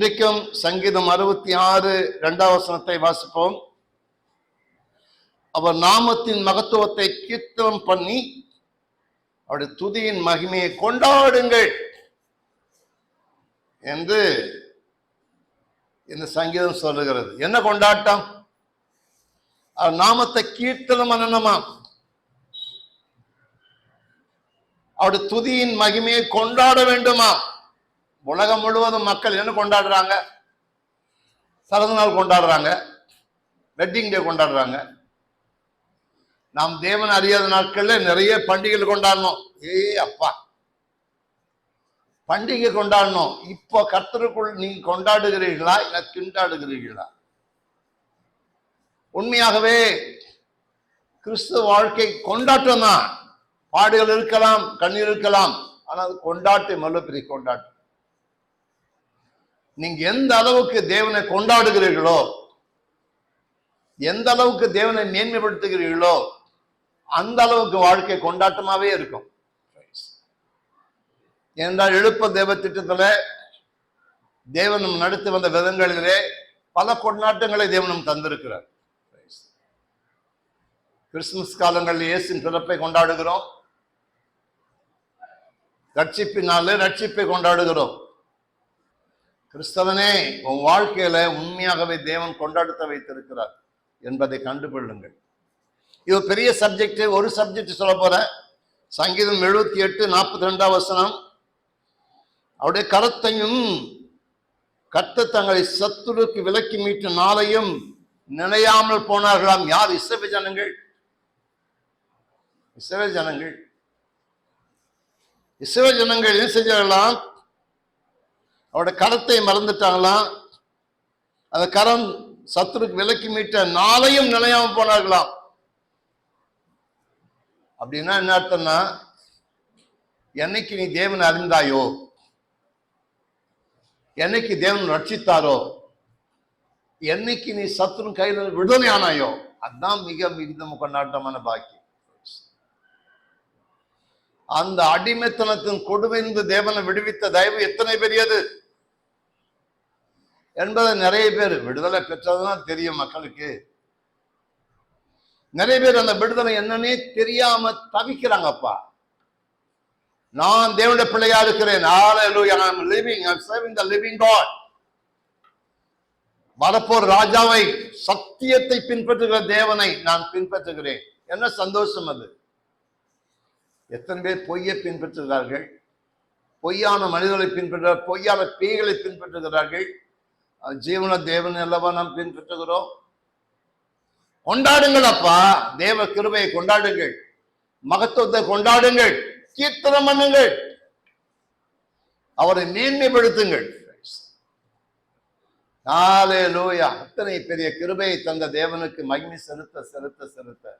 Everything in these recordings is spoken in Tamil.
இன்றைக்கும் சங்கீதம் அறுபத்தி ஆறு இரண்டாம் வசனத்தை வாசிப்போம். அவர் நாமத்தின் மகத்துவத்தை கீர்த்தனம் பண்ணி அவருடைய துதியின் மகிமையை கொண்டாடுங்கள் என்று இந்த சங்கீதம் சொல்லுகிறது. என்ன கொண்டாட்டம்? அவர் நாமத்தை கீர்த்தனம் பண்ணணுமா? அவருடைய துதியின் மகிமையை கொண்டாட வேண்டுமா? உலகம் முழுவதும் மக்கள் என்ன கொண்டாடுறாங்க? சரத நாள் கொண்டாடுறாங்க. வெட்டிங் டே கொண்டாடுறாங்க. நாம் தேவன் அறியாத நாட்கள்ல நிறைய பண்டிகைகள் கொண்டாடணும். ஏய் அப்பா. பண்டிகை கொண்டாடணும். இப்போ கர்த்தருக்குள் நீங்க கொண்டாடுகிறீர்களா? இல்ல திண்டாடுகிறீர்களா உண்மையாகவே கிறிஸ்துவ வாழ்க்கை கொண்டாட்டம் தான் பாடுகள் இருக்கலாம் கண்ணீர் இருக்கலாம். ஆனால் கொண்டாட்டம் அல்ல பெரிய கொண்டாட்டம். நீங்க எந்த அளவுக்கு தேவனை கொண்டாடுகிறீர்களோ எந்த அளவுக்கு தேவனை மேன்மைப்படுத்துகிறீர்களோ அந்த அளவுக்கு வாழ்க்கை கொண்டாட்டமாவே இருக்கும். என்றால் எழுப்ப தேவ திட்டத்துல தேவன் நடத்தி வந்த விதங்களிலே பல கொண்டாட்டங்களை தேவனும் தந்திருக்கிறார். கிறிஸ்துமஸ் காலங்களில் இயேசின் பிறப்பை கொண்டாடுகிறோம். ரட்சிப்பினாலே ரட்சிப்பை கொண்டாடுகிறோம். கிறிஸ்தவனே உன் வாழ்க்கையில உண்மையாகவே தேவன் கொண்டாடுத்த வைத்திருக்கிறார் என்பதை கண்டுகொள்ளுங்கள். இது பெரிய சப்ஜெக்ட் ஒரு சப்ஜெக்ட் சொல்ல போறேன் சங்கீதம் எழுபத்தி எட்டு நாற்பத்தி ரெண்டாம் வசனம். அவருடைய கரத்தையும் கத்த தங்களை சத்துருக்கு விலக்கி மீட்டு நாளையும் நினையாமல் போனார்களாம். யார்? இசவை ஜனங்கள். இசவை ஜனங்கள். இசைவ ஜனங்கள் என்ன செஞ்சார்களாம்? அவருடைய கரத்தை மறந்துட்டாங்களாம் அந்த கரம் சத்துருக்கு விலக்கி மீட்ட நாளையும் நிலையாம போனார்களாம் அப்படின்னா என்ன அர்த்தம்னா என்னைக்கு நீ தேவன் அறிந்தாயோ என்னைக்கு தேவன் ரட்சித்தாரோ என்னைக்கு நீ சத்துரு கையில விடுதலை ஆனாயோ அதுதான் மிக மிகுந்த கொண்டாட்டமான பாக்கியம். அந்த அடிமைத்தனத்தின் கொடுமைந்து தேவனை விடுவித்த தயவு எத்தனை பெரியது? என்பதை நிறைய பேர் விடுதலை பெற்றதுதான் தெரியும் மக்களுக்கு. நிறைய பேர் அந்த விடுதலை என்னன்னே தெரியாம தவிக்கிறாங்கப்பா. நான் தேவனுடைய பிள்ளையா இருக்கிறேன். Hallelujah. லிவிங் living, வரப்போர் ராஜாவை சத்தியத்தை பின்பற்றுகிற தேவனை நான் பின்பற்றுகிறேன். என்ன சந்தோஷம் அது? எத்தனை பேர் பொய்யை பின்பற்றுகிறார்கள்? பொய்யான மனிதர்களை பின்பற்ற பொய்யான பேய்களை பின்பற்றுகிறார்கள். ஜீவன தேவன் அல்லவா நாம் பின்பற்றுகிறோம். கொண்டாடுங்கள் அப்பா. தேவ கிருபையை கொண்டாடுங்கள். மகத்துவத்தை கொண்டாடுங்கள். கீர்த்தனம் பண்ணுங்கள். அவரை மேன்மைப்படுத்துங்கள். நாலே லூயா அத்தனை பெரிய கிருபையை தந்த தேவனுக்கு மகிமை செலுத்த செலுத்த செலுத்த.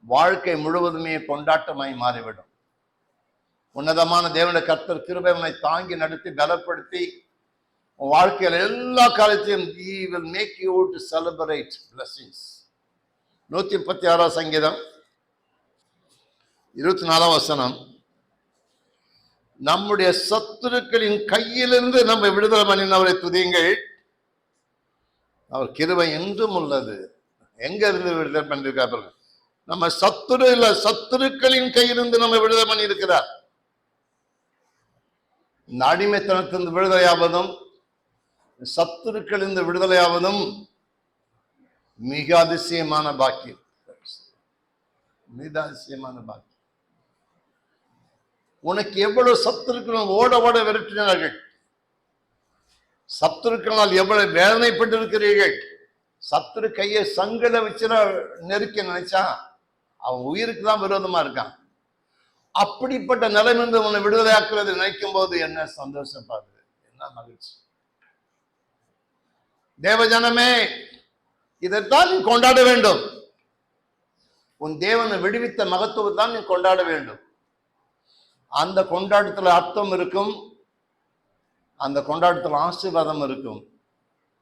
வாழ்க்கை முழுவதுமே கொண்டாட்டமாய் மாறிவிடும். உன்னதமான தேவனுடைய கர்த்தர் கிருபை உன்னை தாங்கி நடத்தி பலப்படுத்தி உன் வாழ்க்கையில எல்லா காலத்தையும் he will make you to celebrate நூத்தி முப்பத்தி ஆறாம் சங்கீதம் இருபத்தி நாலாம் வசனம். நம்முடைய சத்துருக்களின் கையிலிருந்து நம்ம விடுதலை பண்ணினவரை துதியுங்கள். அவர் கிருவை என்றும் உள்ளது. எங்க இருந்து விடுதலை பண்ணிருக்கா பாருங்க நம்ம சத்துரு இல்ல சத்துருக்களின் கையிலிருந்து நம்ம விடுதலை பண்ணியிருக்கிறார். இந்த அடிமைத்தனத்திலிருந்து விடுதலையாவதும் சத்துருக்களிலிருந்து விடுதலையாவதும் மிக அதிசயமான பாக்கியம். மிக அதிசயமான பாக்கியம். உனக்கு எவ்வளவு சத்துருக்கள் ஓட ஓட விரட்டினார்கள்? சத்துருக்களால் எவ்வளவு வேதனைப்பட்டிருக்கிறீர்கள்? சத்துரு கையை சங்கல வச்சு நெருக்க நினைச்சா அவன் உயிருக்கு தான் விரோதமா இருக்கான். அப்படிப்பட்ட நிலைமிருந்து உன்னை விடுதலையாக்குறது நினைக்கும் போது என்ன சந்தோஷம் பாருது என்ன மகிழ்ச்சி. தேவஜனமே இதைத்தான் நீ கொண்டாட வேண்டும். உன் தேவனை விடுவித்த மகத்துவத்தான் நீ கொண்டாட வேண்டும். அந்த கொண்டாட்டத்தில் அர்த்தம் இருக்கும். அந்த கொண்டாட்டத்தில் ஆசீர்வாதம் இருக்கும்.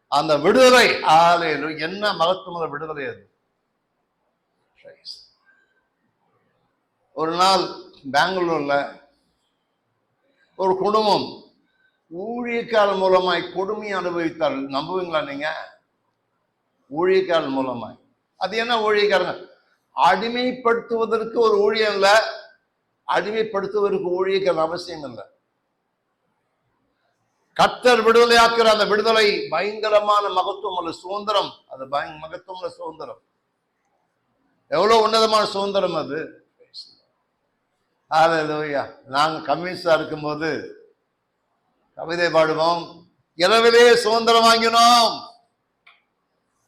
அந்த விடுதலை ஆலையில என்ன மகத்துவ விடுதலை அது? ஒரு நாள் பெங்களூர்ல ஒரு குடும்பம் ஊழியக்கால் மூலமாய் கொடுமை அனுபவித்தால் நம்புவீங்களா நீங்க? ஊழியக்கால் மூலமாய். அது என்ன ஊழியக்காரங்க? அடிமைப்படுத்துவதற்கு ஒரு ஊழியம் இல்ல. அடிமைப்படுத்துவதற்கு ஊழியக்காரர் அவசியம் இல்லை. கத்தர் விடுதலையாக்குற அந்த விடுதலை பயங்கரமான மகத்துவம் அல்ல சுதந்திரம். அது பயங்க மகத்துவம் உள்ள சுதந்திரம். எவ்வளவு உன்னதமான சுதந்திரம் அது? ஹalleluya நாங்க கம்யூனிஸ்டா இருக்கும்போது கவிதை பாடுவோம். இரவிலே சுதந்திரம் வாங்கினோம்.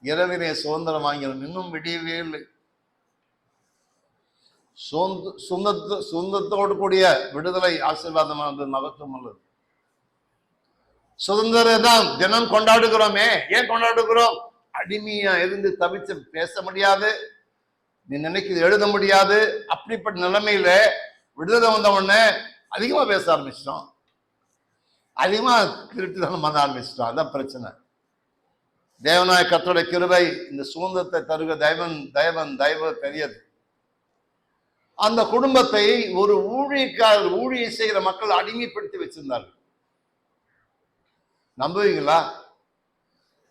இரவிலே சுதந்திரம் வாங்கினோம். இன்னும் விடியவே இல்லை. சொந்த சுந்தத்து கூடிய விடுதலை ஆசீர்வாதமானது மகத்துவம் உள்ளது சுதந்திரம் தான் தினம் கொண்டாடுகிறோமே. ஏன் கொண்டாடுகிறோம்? அடிமையா இருந்து தவிச்சு பேச முடியாது. நீ நினைக்கிறது எழுத முடியாது. அப்படிப்பட்ட நிலைமையில விடுதலை வந்த உடனே அதிகமா பேச ஆரம்பிச்சிட்டோம். அதிகமாக திருட்டுத்தனம் பண்ண ஆரம்பிச்சிட்டோம் அதான் பிரச்சனை. தேவநாய கத்தோட கிருபை இந்த சுதந்திரத்தை தருக தெய்வன் தெய்வன் தெய்வ பெரியது. அந்த குடும்பத்தை ஒரு ஊழியக்காரர் ஊழியம் செய்கிற மக்கள் அடிமைப்படுத்தி வச்சிருந்தார்கள். நம்புவீங்களா?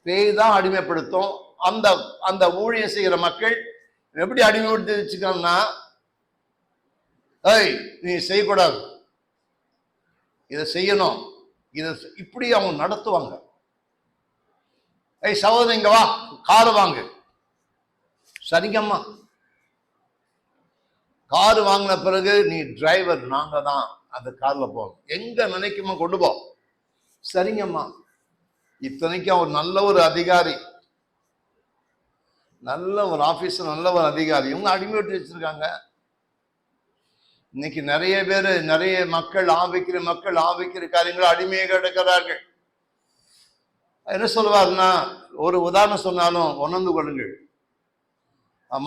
பேய் தான் அடிமைப்படுத்தும். அந்த அந்த ஊழியம் செய்கிற மக்கள் எப்படி அடிமைப்படுத்தி வச்சுக்கணும்னா ஏய் நீ செய்யக்கூடாது. இதை செய்யணும். இதை இப்படி அவங்க நடத்துவாங்க. ஏய் சகோதரி இங்க வா. காரு வாங்கு. சரிங்கம்மா. கார் வாங்கின பிறகு நீ டிரைவர் நாங்க தான் அந்த கார்ல போகணும். எங்க நினைக்குமா கொண்டு போ. சரிங்கம்மா. இத்தனைக்கும் அவர் நல்ல ஒரு அதிகாரி. நல்ல ஒரு ஆபீசர் நல்ல ஒரு அதிகாரி. இவங்க அடிமை வச்சிருக்காங்க. இன்னைக்கு நிறைய பேர் நிறைய மக்கள் ஆவிக்கிற மக்கள் ஆவிக்கிற காரியங்கள் அடிமையாக கிடக்கிறார்கள் என்ன சொல்லுவாருன்னா ஒரு உதாரணம் சொன்னாலும் உணர்ந்து கொள்ளுங்கள்.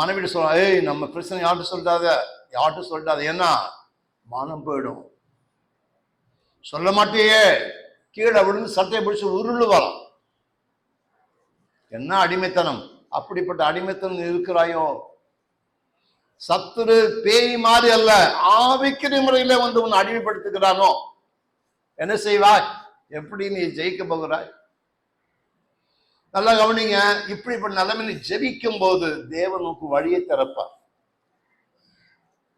மனைவிட்டு சொல்ல ஏய் நம்ம பிரச்சனை யார்கிட்ட சொல்லிட்டாத யார்கிட்ட சொல்லிட்டாத ஏன்னா மானம் போயிடும். சொல்ல மாட்டியே. கீழே விழுந்து சட்டையை பிடிச்சி உருள் வரும் என்ன அடிமைத்தனம்? அப்படிப்பட்ட அடிமைத்தனம் இருக்கிறாயோ? சத்துரு பேய் மாதிரி அல்ல. ஆவிக்கிற முறையில வந்து உன்னை அடிமைப்படுத்துகிறானோ? என்ன செய்வாய்? எப்படி நீ ஜெயிக்க போகிறாய்? நல்லா கவனிங்க இப்படிப்பட்ட நிலைமையில ஜெபிக்கும் போது தேவனுக்கு வழியை திறப்பார்.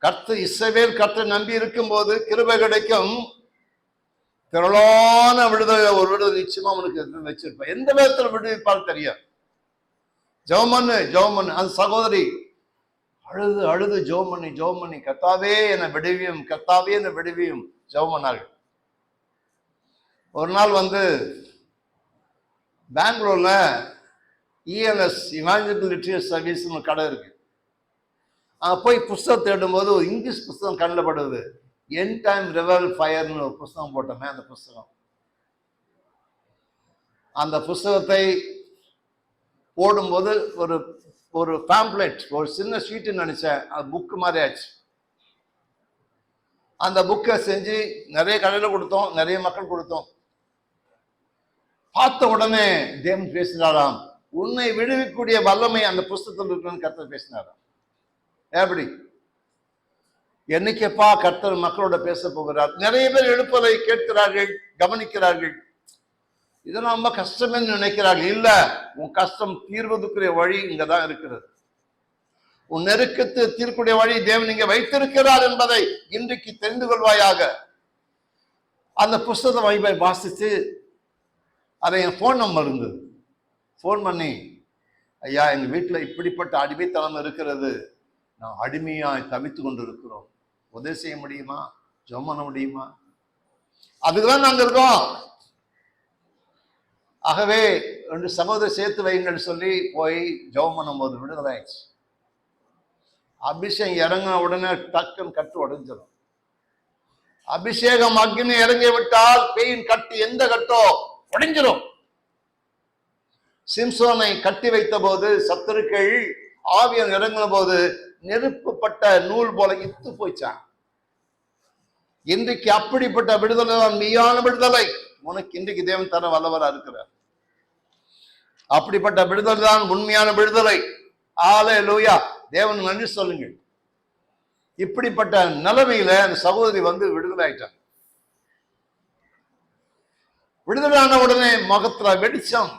கர்த்த இசவேல் கர்த்த நம்பி இருக்கும் போது கிருபை கிடைக்கும். திரளான விடுதலை ஒரு விடுதலை நிச்சயமா அவனுக்கு வச்சிருப்பான் எந்த விதத்துல விடுவிப்பால் தெரியும் ஜெவமண்ணு ஜெவமண்ணு அந்த சகோதரி அழுது அழுது ஜெவமண்ணி ஜெவமண்ணி கத்தாவே என்னை விடுவியும் கத்தாவே என்னை விடுவியும் ஜெவமன்னார்கள் ஒரு நாள் வந்து பெங்களூர்ல இஎன்எஸ் இஎல்எஸ் இமாஜினபிள் லிட்ரேச்சர் சர்வீஸ்னு கடை இருக்கு. அங்கே போய் புஸ்தகம் தேடும்போது ஒரு இங்கிலீஷ் புஸ்தகம் கண்ணில் படுது. என் டைம் ரிவல் ஃபயர்னு ஒரு புஸ்தகம் போட்டோமே அந்த புஸ்தகம். அந்த புஸ்தகத்தை போடும்போது ஒரு ஒரு பேம்ப்ளெட் ஒரு சின்ன ஷீட்டுன்னு நினச்சேன். அது புக்கு மாதிரி ஆச்சு அந்த புக்கை செஞ்சு நிறைய கடையில் கொடுத்தோம் நிறைய மக்கள் கொடுத்தோம். பார்த்த உடனே தேவன் பேசினாராம் உன்னை விடுவிக்கூடிய வல்லமை அந்த புஸ்தகத்தில் இருக்குன்னு கர்த்தர் பேசினாராம். எப்படி? என்னைக்கப்பா கர்த்தர் மக்களோட பேச போகிறார். நிறைய பேர் எழுப்பதை கேட்கிறார்கள் கவனிக்கிறார்கள். இதெல்லாம் ரொம்ப என்று நினைக்கிறார்கள். இல்ல உன் கஷ்டம் தீர்வதுக்குரிய வழி இங்கதான் இருக்கிறது. உன் நெருக்கத்து தீர்க்கூடிய வழி தேவன் இங்க வைத்திருக்கிறார் என்பதை இன்றைக்கு தெரிந்து கொள்வாயாக. அந்த புஸ்தகம் வைப்பை வாசித்து அதை என் ஃபோன் நம்பர் இருந்தது. ஃபோன் பண்ணி ஐயா எங்க வீட்டில் இப்படிப்பட்ட அடிமைத்தனம் இருக்கிறது. நான் அடிமையாக தவித்து கொண்டு இருக்கிறோம் உதவி செய்ய முடியுமா? ஜெபம் பண்ண முடியுமா? அதுக்குதான் நாங்க இருக்கோம். ஆகவே ரெண்டு சகோதரர் சேர்த்து வைங்கன்னு சொல்லி போய் ஜெபம் பண்ணும்போது விடுதலை ஆயிடுச்சு அபிஷேகம் இறங்கின உடனே டக்குன்னு கட்டு உடைஞ்சிடும் அபிஷேகம் அக்னி இறங்கி விட்டால் பெயின் கட்டு எந்த கட்டோ உடைஞ்சிடும் சிம்சோனை கட்டி வைத்த போது சத்துருக்கள் ஆவியம் இறங்கின போது நெருப்புப்பட்ட நூல் போல இத்து போயிச்சான். இன்றைக்கு அப்படிப்பட்ட விடுதலை தான் மெய்யான விடுதலை. உனக்கு இன்றைக்கு தேவன் தர வல்லவரா இருக்கிறார். அப்படிப்பட்ட விடுதலை தான் உண்மையான விடுதலை. ஆலே லூயா தேவன் நன்றி சொல்லுங்கள். இப்படிப்பட்ட நிலைமையில அந்த சகோதரி வந்து விடுதலை ஆயிட்டாங்க விடுதலான உடனே முகத்துல வெடிச்சம்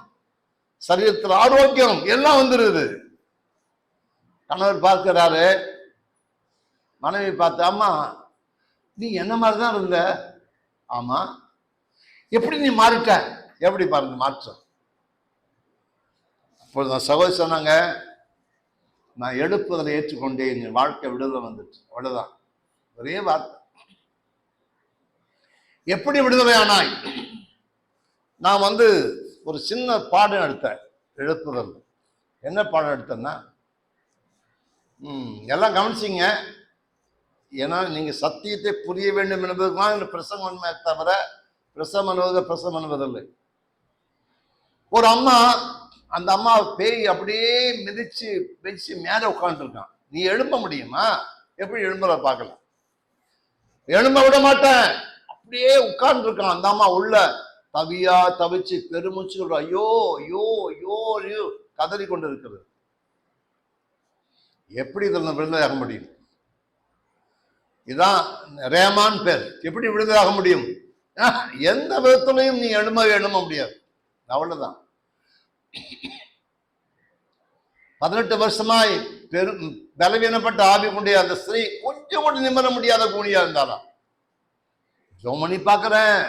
சரீரத்தில் ஆரோக்கியம் எல்லாம் வந்துருது. கணவர் பார்க்கிறாரு. மனைவி பார்த்து அம்மா நீ என்ன மாதிரி தான் இருந்த? ஆமா. எப்படி நீ மாறிட்ட? எப்படி பாருங்க மாற்றம். அப்பொழுது நான் சகோதரி சொன்னாங்க நான் எழுப்புதலை ஏற்றுக்கொண்டேன் என் வாழ்க்கை விடுதலை வந்துச்சு. அவ்வளோதான் ஒரே வார்த்தை. எப்படி விடுதலை ஆனாய்? நான் வந்து ஒரு சின்ன பாடம் எடுத்தேன் எழுப்புதல். என்ன பாடம் எடுத்தேன்னா ம், எல்லாம் கவனிச்சிங்க. ஏன்னா நீங்கள் சத்தியத்தை புரிய வேண்டும் என்பதுதான் இந்த பிரசங்கம் உண்மை தவிர பிரசம் பண்ணுவது பிரசம் அனுபவதில்லை ஒரு அம்மா அந்த அம்மா பேய் அப்படியே மிதிச்சு மிதிச்சு மேலே உட்காந்துருக்கான் நீ எழும்ப முடியுமா? எப்படி எழும்புற பார்க்கலாம். எழும்ப விட மாட்டேன். அப்படியே உட்கார்ந்துருக்கான் அந்த அம்மா உள்ள. தவியா தவிச்சு பெருமிச்சு சொல்ற ஐயோ ஐயோ ஐயோ ஐயோ கதறி கொண்டு இருக்கிறது எப்படி இதில் விடுதலையாக முடியும்? இதான் ரேமான் பேர். எப்படி விடுதலையாக முடியும்? ஆஹ், எந்த விதத்திலையும் நீ எழும எழும முடியாது. அவ்வளவுதான். பதினெட்டு வருஷமாய் பெரும் பலவீனப்பட்ட ஆவி கொண்டே அந்த ஸ்திரீ கொஞ்சம் கூட நிமிர முடியாத கூனியா இருந்தாராம் ஜோமணி பார்க்கிறேன்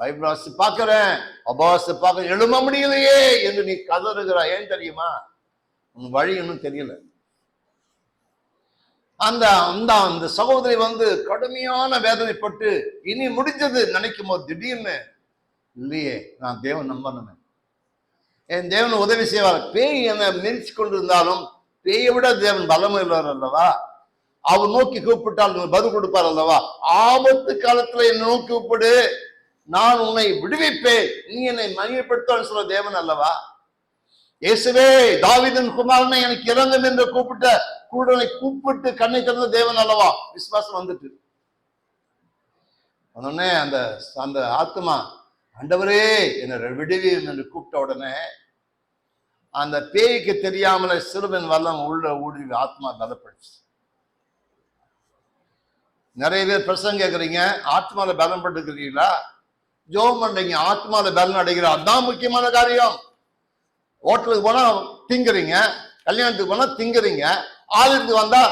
பைபிள் வாசி பார்க்கிறேன் அபாவாசி பார்க்க எழும முடியலையே என்று நீ கதறுகிறாய். ஏன் தெரியுமா? உன் வழி இன்னும் தெரியல. அந்த அந்த அந்த சகோதரி வந்து கடுமையான வேதனைப்பட்டு இனி முடிஞ்சது நினைக்கும் போது திடீர்னு இல்லையே நான் தேவன் நம்பணுமே என் தேவன் உதவி செய்வார். பேய் என்னை கொண்டு கொண்டிருந்தாலும் பேயை விட தேவன் பலம் உள்ளவர் அல்லவா? அவர் நோக்கி கூப்பிட்டால் பதில் கொடுப்பார் அல்லவா? ஆபத்து காலத்துல என்னை நோக்கி கூப்பிடு. நான் உன்னை விடுவிப்பேன். நீ என்னை மகிமைப்படுத்துவான்னு சொல்ல தேவன் அல்லவா? இயேசுவே தாவிதன் குமாரனை எனக்கு இறங்கும் என்று கூப்பிட்ட கூடனை கூப்பிட்டு கண்ணை திறந்த தேவன் அல்லவா? விசுவாசம் வந்துட்டு. உடனே அந்த அந்த ஆத்மா ஆண்டவரே என்னை விடுவீர் என்று கூப்பிட்ட உடனே அந்த பேய்க்கு தெரியாமல சிறுவன் வல்லம் உள்ள ஊடுருவி ஆத்மா பலப்படுச்சு. நிறைய பேர் பிரசங்க கேட்குறீங்க ஆத்மால பலம் பட்டுக்கிறீங்களா ஜோம் பண்றீங்க ஆத்மால பலன் அடைகிறா. அதான் முக்கியமான காரியம். ஹோட்டலுக்கு போனா திங்குறீங்க கல்யாணத்துக்கு போனா திங்குறீங்க ஆளுக்கு வந்தா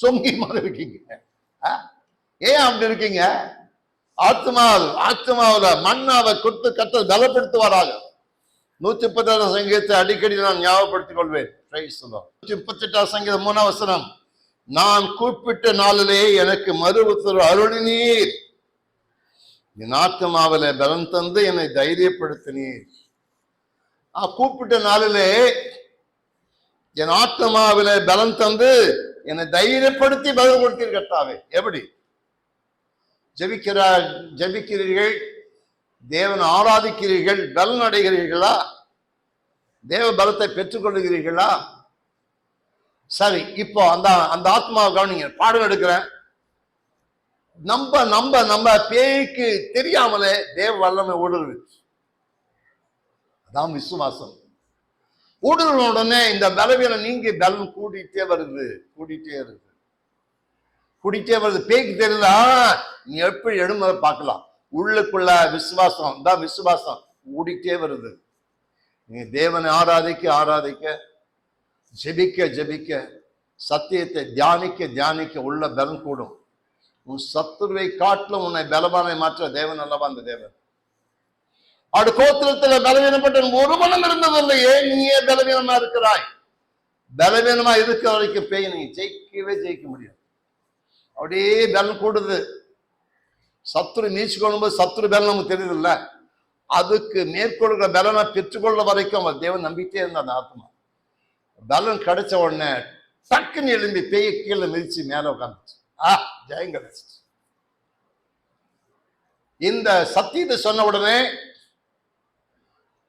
சொங்கி மாதிரி இருக்கீங்க. ஆ? ஏன் அப்படி இருக்கீங்க? ஆத்மாவில் ஆத்மாவில் மண்ணாவை கொடுத்து கத்த பலப்படுத்துவாராக. நூத்தி முப்பத்தாறு சங்கீதத்தை அடிக்கடி நான் ஞாபகப்படுத்திக் கொள்வேன். நூத்தி முப்பத்தி எட்டாம் சங்கீதம் மூணாம் வசனம். நான் கூப்பிட்ட நாளிலே எனக்கு மறு உத்தரவு அருளினீர். என் ஆத்மாவில பலம் தந்து என்னை தைரியப்படுத்தினீர். ஆ, கூப்பிட்ட நாளிலே என் ஆத்மாவில பலம் தந்து என்னை தைரியப்படுத்தி பதில் கொடுத்தீர் கட்டாவே எப்படி? ஜபிக்கிறார் ஜெபிக்கிறீர்கள் தேவன் ஆராதிக்கிறீர்கள் பலன் அடைகிறீர்களா? தேவ பலத்தை பெற்றுக்கொள்கிறீர்களா சரி இப்போ அந்த அந்த ஆத்மாவை கவனிங்க பாடம் எடுக்கிறேன். நம்ப நம்ப நம்ம பேய்க்கு தெரியாமலே தேவ வல்லமை ஊடுருவு அதான் விசுவாசம். ஊடுருவ உடனே இந்த பலவீனம் நீங்கி பலன் கூடிட்டே வருது கூடிட்டே வருது. கூடிட்டே வருது. பேய்க்கு தெரியல நீ எப்படி எழுமதை பார்க்கலாம்? உள்ளுக்குள்ள விசுவாசம் தான் விசுவாசம். கூடிட்டே வருது. நீ தேவனை ஆராதிக்க ஆராதிக்க ஜெபிக்க ஜெபிக்க சத்தியத்தை தியானிக்க தியானிக்க உள்ள பலம் கூடும். உன் சத்துருவை காட்டிலும் உன்னை பலவானை மாற்ற தேவன் அல்லவா அந்த தேவன்? அவருடைய கோத்திரத்துல பலவீனப்பட்ட ஒரு மனம் இருந்ததில்லையே நீயே பலவீனமா இருக்கிறாய்? பலவீனமா இருக்கிற வரைக்கும் பேய் நீ ஜெயிக்கவே ஜெயிக்க முடியும் அப்படியே பலன் கூடுது. சத்துரு நீச்சுக்கணும் கொள்ளும்போது சத்துரு பலன் நமக்கு தெரியுதுல்ல? அதுக்கு மேற்கொள்கிற பலனை பெற்றுக்கொள்ள வரைக்கும் அவன் தேவன் நம்பிக்கிட்டே இருந்தா அந்த ஆத்மா. பலன் கிடைச்ச உடனே டக்குன்னு எழும்பி பெய்ய கீழே மிதிச்சு மேலே உட்காந்துச்சு ஆ ஜெயம் கிடைச்சிச்சு. இந்த சத்தியத்தை சொன்ன உடனே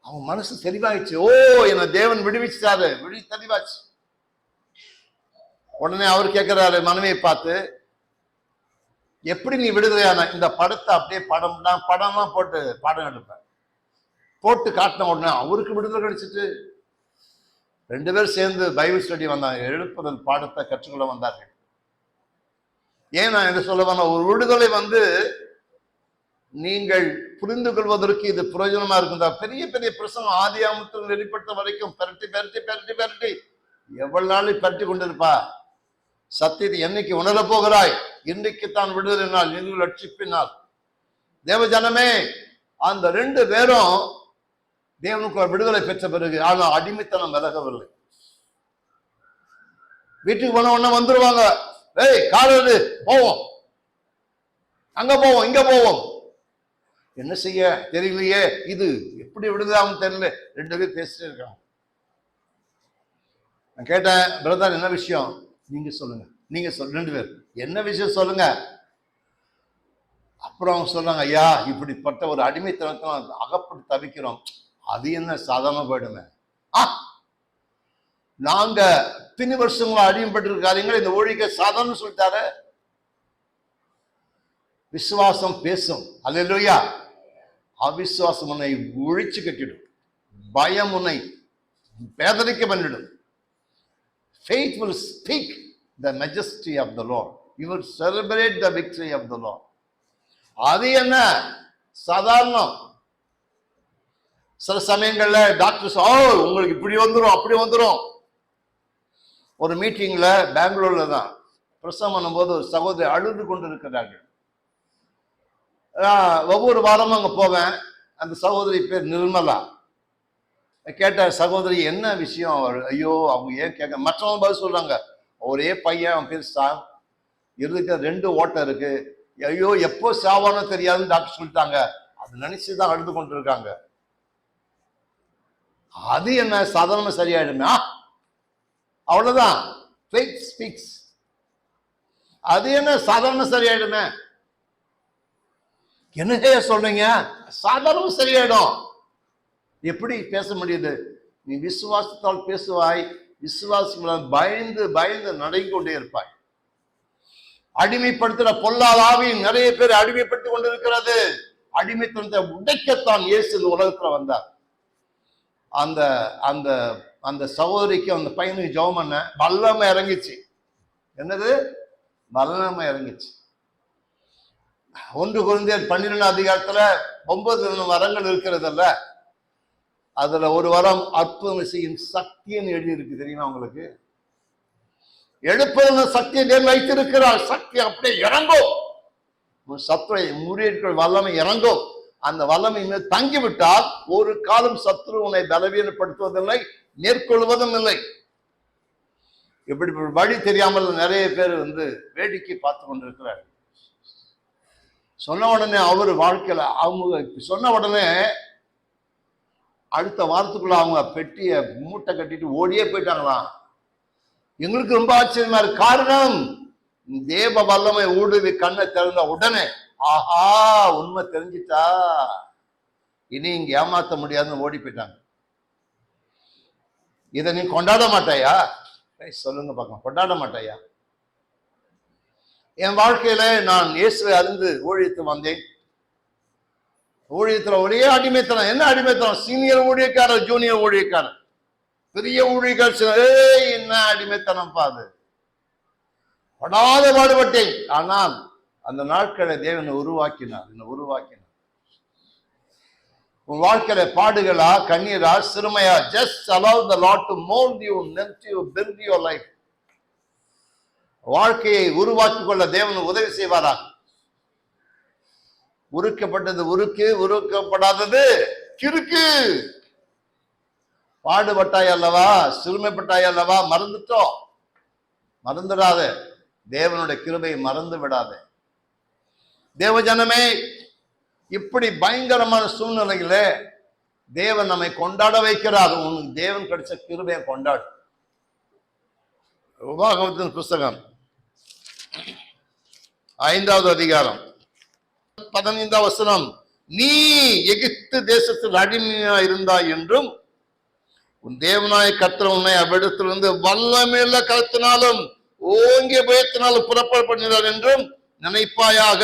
அவன் மனசு தெளிவாயிடுச்சு ஓ என்ன தேவன் விடுவிச்சிட்டாரு. விடி தெளிவாச்சு உடனே அவர் கேட்கிறாரு மனைவியை பார்த்து எப்படி நீ விடுதலையான? இந்த படத்தை அப்படியே படம் நான் படம்லாம் போட்டு படம் எடுப்பேன். போட்டு காட்டின உடனே அவருக்கு விடுதலை கிடைச்சிட்டு ரெண்டு பேரும் சேர்ந்து பைபிள் ஸ்டடி வந்தாங்க எழுப்புதல் பாடத்தை கற்றுக்கொள்ள வந்தார்கள். ஏன் நான் என்ன சொல்ல வேணா ஒரு விடுதலை வந்து நீங்கள் புரிந்து கொள்வதற்கு இது பிரயோஜனமா இருக்குதா? பெரிய பெரிய பிரசங்கம் ஆதி ஆமத்தில் வெளிப்பட்ட வரைக்கும் பெரட்டி பெரட்டி பெரட்டி பெரட்டி எவ்வளவு நாள் பெரட்டி கொண்டிருப்பா? சத்தியத்தை என்னைக்கு உணரப் போகிறாய்? இன்றைக்கு தான் விடுதலை நாள் இன்று லட்சிப்பினால் தேவஜனமே அந்த ரெண்டு பேரும் தேவனுக்கு விடுதலை பெற்ற பிறகு ஆனால் அடிமைத்தனம் விலகவில்லை. வீட்டுக்கு போன உடனே வந்துருவாங்க. ஏய் காலது போவோம். அங்க போவோம் இங்க போவோம். என்ன செய்ய? தெரியலையே. இது எப்படி விடுதலாம்னு தெரியல. ரெண்டு பேரும் பேசிட்டு இருக்காங்க. நான் கேட்டேன் பிரதர் என்ன விஷயம்? நீங்க சொல்லுங்க. நீங்க சொல் ரெண்டு பேர். என்ன விஷயம் சொல்லுங்க? அப்புறம் அவங்க சொல்றாங்க ஐயா இப்படிப்பட்ட ஒரு அடிமைத்தனத்தை அகப்பட்டு தவிக்கிறோம். அது என்ன சாதாரண போயிடுமே? ஆ? நாங்க பின் வருஷங்களா அடிமைப்பட்டிருக்க காரியங்கள் இந்த ஊழிக்க சாதாரண சொல்லிட்டாரு. விசுவாசம் பேசும். அல்லையா அவிசுவாசம் உன்னை ஒழிச்சு கட்டிடும். பயம் உன்னை பேதரிக்க பண்ணிடும். Faith will speak the majesty of the law you will celebrate the victory of the அது என்ன? சாதாரணம். சில சமயங்கள்ல டாக்டர்ஸ் ஓ உங்களுக்கு இப்படி வந்துடும் அப்படி வந்துடும் ஒரு மீட்டிங்ல பெங்களூர்ல தான் பிரசவம் பண்ணும்போது ஒரு சகோதரி அழுது கொண்டு இருக்கிறார்கள் ஒவ்வொரு வாரமும் அங்கே போவேன். அந்த சகோதரி பேர் நிர்மலா. கேட்ட சகோதரி என்ன விஷயம்? ஐயோ அவங்க ஏன் கேட்க மற்றவங்க பதில் சொல்றாங்க. ஒரே பையன் அவன் பேர் சாம் இருக்க ரெண்டு ஓட்டம் இருக்கு. ஐயோ எப்போ சாவானோ தெரியாதுன்னு டாக்டர் சொல்லிட்டாங்க. அது நினைச்சு தான் அழுது கொண்டு இருக்காங்க அது என்ன சாதாரண சரியாயிடுமா. அவ்வளவுதான். ஸ்பீக்ஸ் அது என்ன சாதாரண சரியாயிடுமே. என்னையே சொல்றீங்க? சாதாரண சரியாயிடும். எப்படி பேச முடியுது? நீ விசுவாசத்தால் பேசுவாய். விசுவாசம் பயந்து பயந்து நடைந்து கொண்டே இருப்பாய். அடிமைப்படுத்துற பொல்லாத ஆவி நிறைய பேர் அடிமைப்பட்டு கொண்டிருக்கிறது. அடிமைத்தனத்தை உடைக்கத்தான் இயேசு இந்த உலகத்துல வந்தார். அந்த அந்த அந்த சகோதரிக்கு அந்த பையனுக்கு ஜெபம் பண்ண வல்லமை இறங்கிச்சு. என்னது? வல்லமை இறங்கிச்சு. ஒன்று குழந்தையர் பன்னிரெண்டாம் அதிகாரத்துல ஒன்பது வரங்கள் இருக்கிறதல்ல அதுல ஒரு வரம் அற்புதம் செய்யும் சக்தின்னு எழுதி இருக்கு தெரியுமா உங்களுக்கு? எழுப்பதுன சக்தியை தேவன் வைத்திருக்கிறார் சக்தி அப்படியே இறங்கும். உன் சத்துரை வல்லமை இறங்கும். அந்த வல்லமை தங்கிவிட்டால் ஒரு காலம் சத்ரு உன்னை பலவீனப்படுத்துவதில்லை மேற்கொள்வதும் இல்லை. இப்படி வழி தெரியாமல் நிறைய பேர் வந்து வேடிக்கை பார்த்து கொண்டிருக்கிறார் சொன்ன உடனே அவர் வாழ்க்கையில அவங்க சொன்ன உடனே அடுத்த வாரத்துக்குள்ள அவங்க பெட்டியை மூட்டை கட்டிட்டு ஓடியே போயிட்டாங்களாம். எங்களுக்கு ரொம்ப ஆச்சரியமா இருக்கு. காரணம் தேவ வல்லமை ஊடுருவி கண்ணை திறந்த உடனே ஆஹா உண்மை தெரிஞ்சிட்டா இனி இங்க ஏமாத்த முடியாதுன்னு ஓடி போயிட்டாங்க. இதை நீ கொண்டாட மாட்டாயா? சொல்லுங்க பார்க்கலாம் கொண்டாட மாட்டாயா? என் வாழ்க்கையில நான் இயேசுவை அறிந்து ஊழியத்து வந்தேன். ஊழியத்துல ஒரே அடிமைத்தனம். என்ன அடிமைத்தனம்? சீனியர் ஊழியக்காரர் ஜூனியர் ஊழியக்காரர். பெரிய ஊழியக்காரர் ஏய் என்ன அடிமைத்தனம் பாது படாத பாடுபட்டேன். ஆனால் அந்த நாட்களை தேவனை உருவாக்கினார். என்னை உருவாக்கினார். உன் வாழ்க்கையில பாடுகளா கண்ணீரா சிறுமையா? Just allow the Lord to mould you melt you build your life வாழ்க்கையை உருவாக்கி கொள்ள தேவன் உதவி செய்வாரா உருக்கப்பட்டது உருக்கு உருக்கப்படாதது கிறுக்கு. பாடுபட்டாய் அல்லவா? சிறுமைப்பட்டாய் அல்லவா? மறந்துட்டோம். மறந்துடாத. தேவனுடைய கிருபையை மறந்து விடாத. தேவஜனமே இப்படி பயங்கரமான சூழ்நிலையில தேவன் நம்மை கொண்டாட வைக்கிறார். உனக்கு தேவன் கிடைச்ச கிருபையை கொண்டாடு. உபாகவத்தின் புஸ்தகம் ஐந்தாவது அதிகாரம். பதினைந்தாம் வசனம் நீ எகிப்து தேசத்தில் அடிமையா இருந்தாய் என்றும் உன் தேவனாய கத்திர உன்னை அவ்விடத்திலிருந்து வல்லமையுள்ள கருத்தினாலும் ஓங்கிய பயத்தினாலும் புறப்பட பண்ணினார் என்றும் நினைப்பாயாக.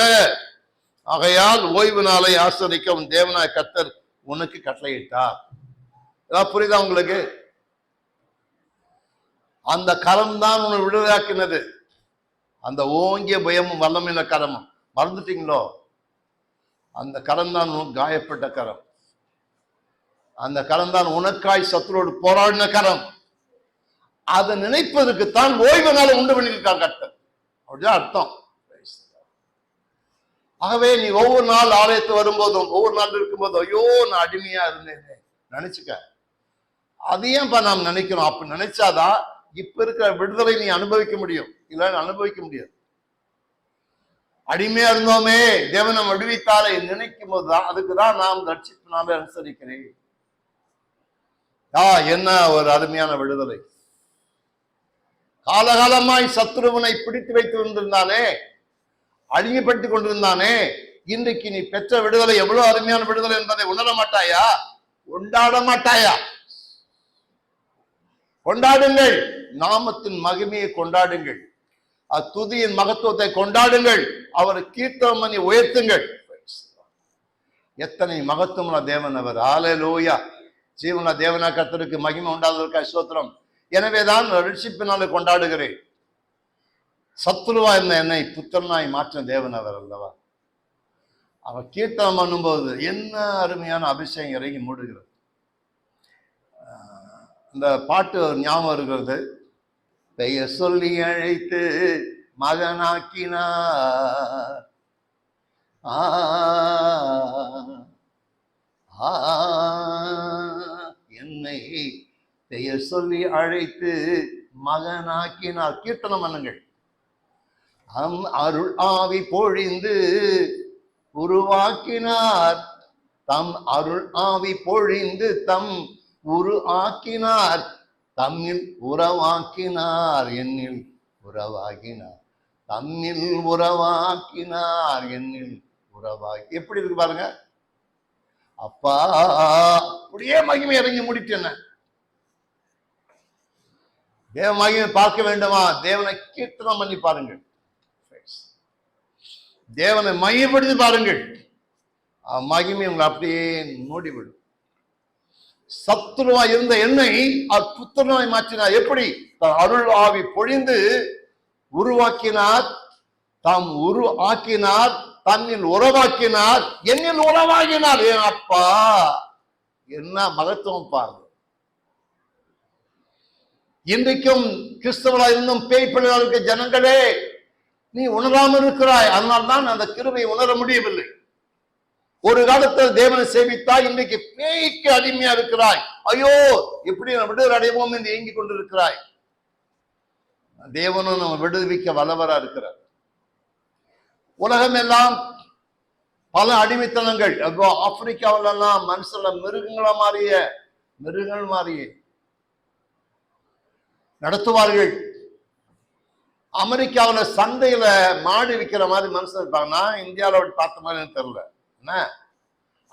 ஆகையால் ஓய்வு நாளை ஆசிரிக்க உன் தேவனாய கத்தர் உனக்கு கட்டளையிட்டார். ஏதாவது புரியுதா உங்களுக்கு? அந்த கரம் தான் உன்னை விடுதலாக்கினது அந்த ஓங்கிய பயமும் வல்லமையில கரமும். மறந்துட்டீங்களோ? அந்த கரம் தான் உன் காயப்பட்ட கரம். அந்த கரம் தான் உனக்காய் சத்துரோடு போராடின கரம். அதை நினைப்பதற்குத்தான் ஓய்வு நாள் உண்டு பண்ணியிருக்கான் கட்டம் அப்படிதான் அர்த்தம். ஆகவே நீ ஒவ்வொரு நாள் ஆலயத்து வரும்போதும் ஒவ்வொரு நாள் இருக்கும்போதும் ஐயோ நான் அடிமையா இருந்தேன். நினைச்சுக்க. அதையும் நாம் நினைக்கிறோம்? அப்படி நினைச்சாதான் இப்ப இருக்கிற விடுதலை நீ அனுபவிக்க முடியும். இல்லைன்னு அனுபவிக்க முடியாது. அடிமையா இருந்தோமே தேவன் நம்ம விடுவித்தாலே நினைக்கும் போதுதான் அதுக்குதான் நாம் ரட்சிப்பினாலே அனுசரிக்கிறேன். ஆ என்ன ஒரு அருமையான விடுதலை? காலகாலமாய் சத்ருவனை பிடித்து வைத்து வந்திருந்தானே அடிமைப்படுத்திக் கொண்டிருந்தானே இன்றைக்கு நீ பெற்ற விடுதலை எவ்வளவு அருமையான விடுதலை என்பதை உணர மாட்டாயா? கொண்டாட மாட்டாயா? கொண்டாடுங்கள் நாமத்தின் மகிமையை கொண்டாடுங்கள். அத்துதியின் மகத்துவத்தை கொண்டாடுங்கள். அவரை கீர்த்தமணி உயர்த்துங்கள். எத்தனை மகத்துவமுள்ள தேவன் அவர். ஆலையிலோயா ஜீவன தேவனா கத்தருக்கு மகிமை உண்டாததற்கு ஸ்தோத்திரம். எனவேதான் ரட்சிப்பினாலே கொண்டாடுகிறேன். சத்துருவா இருந்த என்னை புத்திரனாய் மாற்றம் தேவன் அவர் அல்லவா? அவர் கீர்த்தனம் பண்ணும்போது என்ன அருமையான அபிஷேகம் இறங்கி மூடுகிறது. ஆஹ் இந்த பாட்டு ஞாபகம் இருக்கிறது பெயர் சொல்லி அழைத்து மகனாக்கினார். ஆ ஆ, என்னை பெயர் சொல்லி அழைத்து மகனாக்கினார். கீர்த்தனம் பண்ணுங்கள். அம் அருள் ஆவி பொழிந்து உருவாக்கினார். தம் அருள் ஆவி பொழிந்து தம் உரு ஆக்கினார். தம்மில் உறவாக்கினார் என்னில் உறவாகினார். தம்மில் உறவாக்கினார் என்னில் உறவாகி. எப்படி இருக்கு பாருங்க. அப்பா அப்படியே மகிமை இறங்கி முடிட்டு தேவ மகிமை பார்க்க வேண்டுமா? தேவனை கீர்த்தனம் பண்ணி பாருங்கள். தேவனை மையப்படுத்தி பாருங்கள். மகிமை உங்களை அப்படியே மூடிவிடும். சத்துருவா இருந்த எண்ணெய் அவர் புத்திரனாய் மாற்றினார். எப்படி? தன் அருள் ஆவி பொழிந்து உருவாக்கினார். தாம் உரு ஆக்கினார் தன்னில் உறவாக்கினார் என்னில் உறவாகினார். என் அப்பா? என்ன மகத்துவம் பாருங்க. இன்றைக்கும் கிறிஸ்தவர்களாய் இருந்தும் பேய் பிள்ளைகளுக்கு ஜனங்களே நீ உணராமல் இருக்கிறாய் அதனால்தான் அந்த கிருபை உணர முடியவில்லை. ஒரு காலத்தில் தேவனை சேமித்தாய் இன்றைக்கு பேய்க்கு அடிமையா இருக்கிறாய். ஐயோ எப்படி நம்ம விடுதலை அடைவோம் என்று ஏங்கிக் கொண்டிருக்கிறாய். தேவனும் நம்ம விடுவிக்க வல்லவரா இருக்கிறார். உலகம் எல்லாம் பல அடிமைத்தனங்கள். அப்போ ஆப்பிரிக்காவில எல்லாம் மனுஷன மிருகங்களா மாறிய மிருகங்கள் மாறிய நடத்துவார்கள். அமெரிக்காவுல சந்தையில மாடு விற்கிற மாதிரி மனுஷன் இருப்பாங்கன்னா இந்தியாவில் இந்தியாவில பார்த்த மாதிரி எனக்கு தெரியல. என்ன?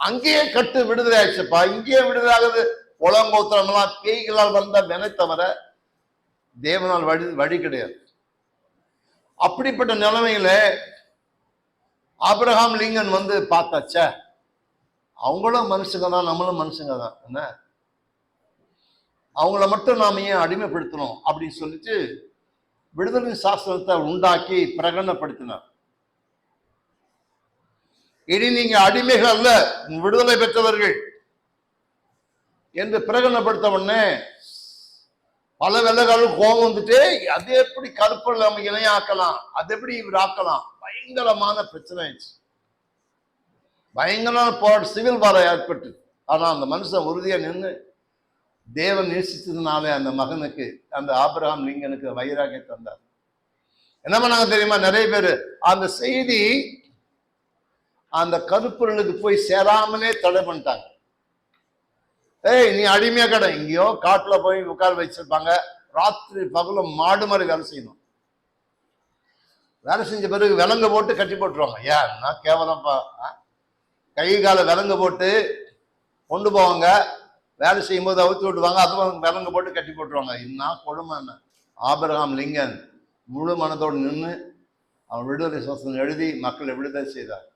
அங்கேயே கட்டு விடுதலை ஆச்சுப்பா இங்கேயே விடுதலை ஆகுது உலகோத்திரம் எல்லாம் பேய்களால் வந்த வினை தவிர தேவனால் வழி வழி கிடையாது. அப்படிப்பட்ட நிலைமையில ஆப்ரஹாம் லிங்கன் வந்து பார்த்தாச்ச. அவங்களும் மனுஷங்க தான் நம்மளும் மனுஷங்க தான். என்ன? அவங்கள மட்டும் நாம ஏன் அடிமைப்படுத்தணும்? அப்படின்னு சொல்லிட்டு விடுதலை சாஸ்திரத்தை உண்டாக்கி பிரகடனப்படுத்தினார். இனி நீங்க அடிமைகள் அல்ல விடுதலை பெற்றவர்கள். என்று பிரகடனப்படுத்த உடனே பல வெள்ளக்காரர்கள் கோபம் வந்துட்டு அது எப்படி கருப்பில் நம்ம இணையாக்கலாம்? அது எப்படி இவர் ஆக்கலாம் பயங்கரமான பிரச்சனை ஆயிடுச்சு. பயங்கரமான போராட்ட சிவில் வாரம் ஏற்பட்டு. ஆனா அந்த மனுஷன் உறுதியா நின்று தேவன் நேசித்ததுனாலே அந்த மகனுக்கு அந்த ஆபிரகாம் லிங்கனுக்கு வைராகியம் தந்தார். என்ன பண்ணாங்க தெரியுமா? நிறைய பேர். அந்த செய்தி அந்த கருப்பொருளுக்கு போய் சேராமலே தடை பண்ணிட்டாங்க. ஏய் நீ அடிமையா கடை. இங்கேயோ காட்டுல போய் உட்கார வச்சிருப்பாங்க. ராத்திரி பகலும் மாடு மாதிரி வேலை செய்யணும். வேலை செஞ்ச பிறகு விலங்கு போட்டு கட்டி போட்டுருவாங்க. ஏன்னா நான் கேவலம்ப்பா? ஆ? கை கால விலங்கு போட்டு கொண்டு போவாங்க. வேலை செய்யும்போது அவுத்து விட்டுவாங்க அதுவும் விலங்கு போட்டு கட்டி போட்டுருவாங்க. என்ன கொடுமை என்ன? ஆபிரகாம் லிங்கன் முழு மனதோடு நின்று அவன் விடுதலை சுவாசனம் எழுதி மக்களை விடுதலை செய்தார்.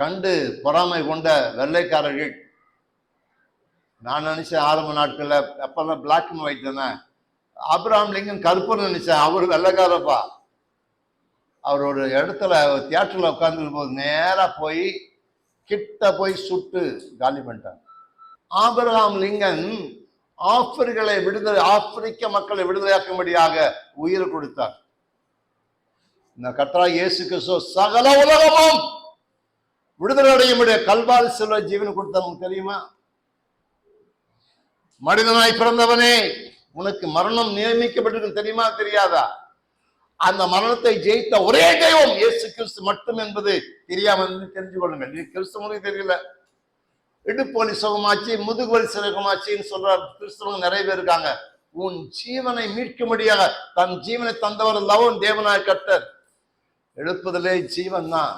கண்டு பொறாமை கொண்ட வெள்ளைக்காரர்கள். நான் நினைச்சேன் ஆரம்ப நாட்களில் அப்பெல்லாம் பிளாக் அண்ட் ஒயிட் தானே. அப்ராம் லிங்கன் கருப்புன்னு நினைச்சேன் அவர் வெள்ளைக்காரப்பா அவர் ஒரு இடத்துல தியேட்டரில் உட்கார்ந்து போது நேராக போய் கிட்ட போய் சுட்டு காலி பண்ணிட்டார். ஆபிரகாம் லிங்கன் ஆப்பிரிகளை விடுதலை ஆப்பிரிக்க மக்களை விடுதலையாக்கும்படியாக உயிர் கொடுத்தார். இந்த கத்ரா இயேசு கிறிஸ்துவ சகல உலகமும் விடுதலை அடையும்படிய கல்வாரி செல்வ ஜீவன் கொடுத்தவங்க தெரியுமா? மனிதனாய் பிறந்தவனே உனக்கு மரணம் நியமிக்கப்பட்டிருக்கு தெரியுமா தெரியாதா? அந்த மரணத்தை ஜெயித்த ஒரே தெய்வம் இயேசு கிறிஸ்து மட்டும் என்பது தெரியாம தெரிஞ்சு கொள்ளுங்கள். இது கிறிஸ்துவனுக்கு தெரியல. இடுப்பு வலி சுகமாச்சு முதுகு வலி சுகமாச்சின்னு சொல்ற கிறிஸ்தவங்க நிறைய பேர் இருக்காங்க. உன் ஜீவனை மீட்கும்படியாக தன் ஜீவனை தந்தவர் லவன் தேவனாய் கட்டர் எழுப்பதிலே ஜீவன் தான்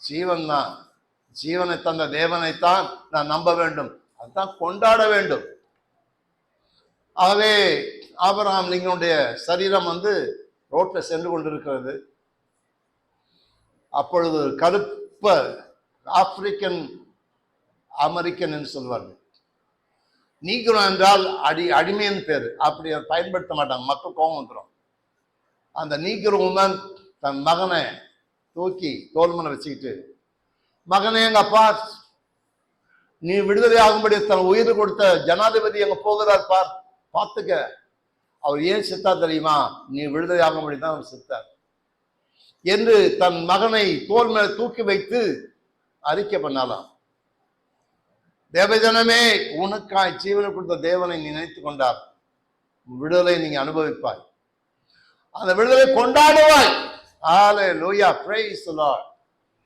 ஜீவன் தான் ஜீவனை தந்த தேவனைத்தான் நான் நம்ப வேண்டும். அதுதான் கொண்டாட வேண்டும். ஆகவே ஆபராம் லிங்கனுடைய சரீரம் வந்து ரோட்ல சென்று கொண்டிருக்கிறது. அப்பொழுது கருப்ப ஆப்பிரிக்கன் அமெரிக்கன் என்று சொல்வார்கள். நீக்ரோ என்றால் அடி அடிமையின் பேர். அப்படி அதை பயன்படுத்த மாட்டாங்க. மக்கள் கோபம் வந்துடும் அந்த நீக்கிறவங்க தான் தன் மகனை தூக்கி தோல்மனை வச்சுக்கிட்டு மகனே எங்க அப்பா நீ விடுதலை ஆகும்படி தன் உயிர் கொடுத்த ஜனாதிபதி எங்க போகிறார் பார் பார்த்துக்க. அவர் ஏன் செத்தா தெரியுமா? நீ விடுதலை ஆகும்படி தான் அவர் செத்தார். என்று தன் மகனை தோல் மேல தூக்கி வைத்து அறிக்கை பண்ணாலாம் தேவஜனமே உனக்காய் ஜீவனை கொடுத்த தேவனை நீ நினைத்துக் கொண்டார் விடுதலை நீங்க அனுபவிப்பாய். அந்த விடுதலை கொண்டாடுவாய். ஆலே லூயா பிரைஸ்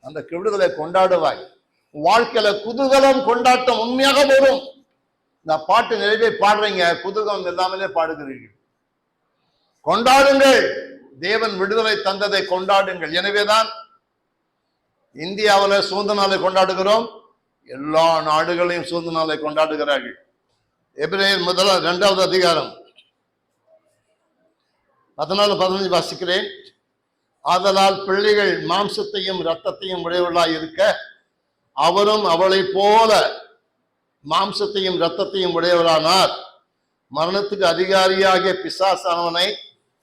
அந்த விடுதலை கொண்டாடுவாய். வாழ்க்கையில குதூகலம் கொண்டாட்டம் உண்மையாக வரும். இந்த பாட்டு நிறைவே பாடுறீங்க. குதூகலம் இல்லாமலே பாடுகிறீர்கள். கொண்டாடுங்கள். தேவன் விடுதலை தந்ததை கொண்டாடுங்கள். எனவேதான் இந்தியாவில் சுதந்திர நாளை கொண்டாடுகிறோம். எல்லா நாடுகளையும் சுதந்திர நாளை கொண்டாடுகிறார்கள். எப்ரேல் முதல் இரண்டாவது அதிகாரம். பதினாலு பதினஞ்சு வாசிக்கிறேன். ஆதலால் பிள்ளைகள் மாம்சத்தையும் இரத்தத்தையும் உடையவர்களாய் இருக்க அவரும் அவளைப் போல மாம்சத்தையும் இரத்தத்தையும் உடையவரானார். மரணத்துக்கு அதிகாரியாகிய பிசாசானவனை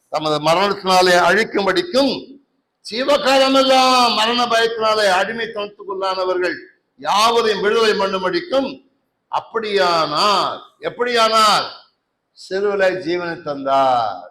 தமது மரணத்தினாலே அழிக்கும்படிக்கும் சிவகாலமெல்லாம் மரண பயத்தினாலே அடிமை யாவரையும் யாவதையும் விடுதலை பண்ணும்படிக்கும் அப்படியானார். எப்படியானார்? சிறுவலை ஜீவனை தந்தார்.